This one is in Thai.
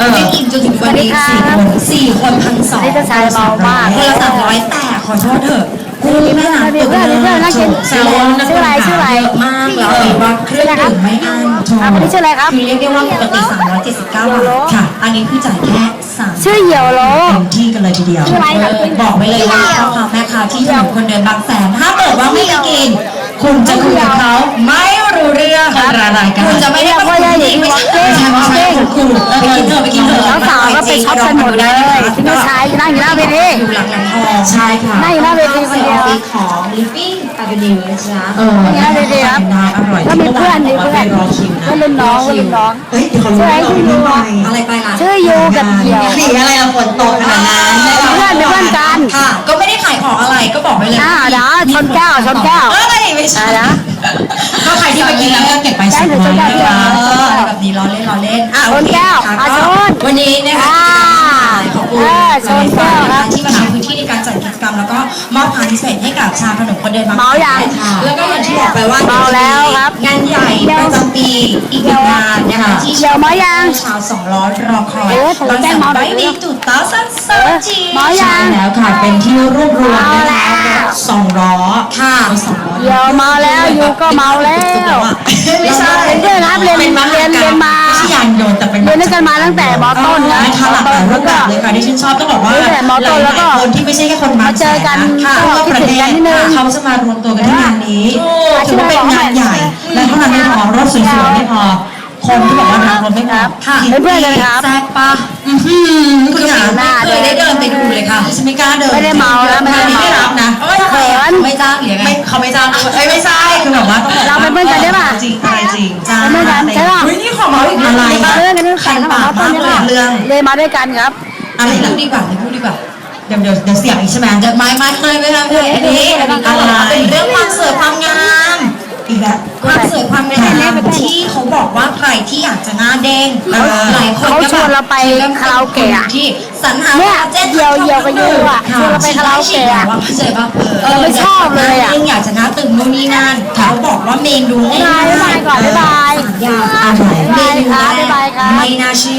เออเช็คอินจนถึงวันนี้สวัสสี่ดีคค่ะนสี่คนพันสองนี่จะใช้เบามากคนละสามร้อยแต่ขอโทษเถอะมีเพื่อนมีเพื่อนมีเพื่อนน่ากินแซวว่านักชื่ออะไรข่าวชื่ออะไรเยอะมากแล้วแบบว่าเครื่องดื่มไม่อั้นครับคนนี้ชื่ออะไรครับคือเรียกได้ว่าปกติ379บาทค่ะ อันนี้คือจ่ายแค่3ชื่อเหี่ยวโลเต็มที่กันเลยทีเดียวชื่ออะไรครับเออบอกไว้เลยว่าพ่อค้าแม่ค้าที่ถนนคนเดินบางแสนถ้าเกิดว่าไม่ได้กิน คุณจะคุยกับเขาไม่รู้เรื่องอะไรกันคุณจะไม่ได้เรียกว่าได้อย่า คุณไปกินเถอะไปกินเถอะน้องสาวก็ไปช็อปกันหมดเลยที่น้ชายนั่งอยู่หน้าเวทีอยู่หลังหลังทองใช่ค่ะนั่งอยู่หน้าเวทีคนเดียวของ Living Avenue นะจ๊ะเออนั่งอยู่หน้าเวทีครับได้อร่อยแล้วมีเพื่อนมีเพื่อนรอคิวนะก็รุ่นน้องก็รุ่นน้องเฮ้ยเดี๋ยวเขารู้เราชื่อไม่อะไรไปล่ะชื่อยูกับเหี่ยวสีอะไรเราฝนตกขนาดนั้นเพื่อนเป็นเพื่อนกันค่ะ ก็ไม่ได้ขายของอะไรก็บอกไปเลยอ่าเดี๋ยวชนแก้วชนแก้วเอ้ยไม่ใช่นะก็ใครที่ไปกินแล้วก็เก็บไปได้สิบหรื นอะชนแก้วโอเคอะค่ะชนก็วันนี้นะคะอ่าขอบคุณเออชนแก้วครับที่มาใช้พื้นที่ในการจัดกิจกรรมแล้วก็มอบพานพิเศษให้กับชาวขนมคนเดินบางเมายังแล้วก็อย่างที่บอกไปว่าเมาแล้วครับงานใหญ่ประจำปีอีกหนึ่งงานนะคะที่เหี่ยวเมายังชาวสองล้อรอคอยเออผมบางแจ้แสงนเมาหน่ไปอยดีจุดเต้าสั้นเซอร์จีเมายังใช่แล้วค่ะเป็นที่รวบรวมเอานะแล้คะวสองล้อค่ะสองล้อเหี่ยวเมาแล้วยูก็เมาแล้วไม่ใช่เป็นเพื่อนครับเรียนเรียนเรียนเรียนมาไม่ใช่ยานยนต์แต่ เป็นเรียนด้วยกันมาตั้งแต่มต้นครับนะคะหลากหลายรูปแบบเลยค่ะที่ฉันชอบต้องบอกว่าเรียนแต่มต้นแล้วก็หายๆคนที่ไม่ใช่แค่คนบางมาเจอกันแสะก็ทั่วประเทศคิดถึงกันนิดนึงเขาจะมารวมตัวกันที่งานนี้ถูกถือว่าเป็นงานใหญ่ และเท่านั้นไม่พอรถสวยๆไม่พอคนที่บอกว่าทางรถไม่พอค่ะเป็นเพื่อนกันครับแซ่บปะอื้อหือคุณหาหน้าเคยได้ เขาไม่จ้างเอ้ยไม่ใช่คือแบบว่าต้องบอกเราเป็นเพื่อนกันได้ปะจริงอะไรจริงจ้าเป็นเพื่อนกันใช่ปะเฮ้ยนี่ของเราอีกอะไรเพื่อนกันด้วยกันทั้งมต้นนี่แหละเรื่องเรียนมาด้วยกันครับอะไรไม่นะพูดดีกว่าไม่พูดดีกว่าเดี๋ยวเดี๋ยวเดี๋ยวเสียงอีกใช่ไหมเดี๋ยวไม่ไม่เคยไม่ทำเลยอันนี้ งเออหลายคนเขาชวนเราไปคาราโอเกะอะที่สรรหาเนี่ยเจ็ดเหี่ยวเหี่ยวกับยูอะชวนเราไปคาราโอเกะอะว่าเข้าใจป่ะเราไม่ชอบเลยอะอยากจะหน้าตึงนู่นนี่นั่นเขาบอกว่าเมนูบ๊ายบายบ๊ายบายก่อนบ๊ายบายสามอย่างอะไรบ๊ายบายครับบ๊ายบายครับไม่น่าเชื่อ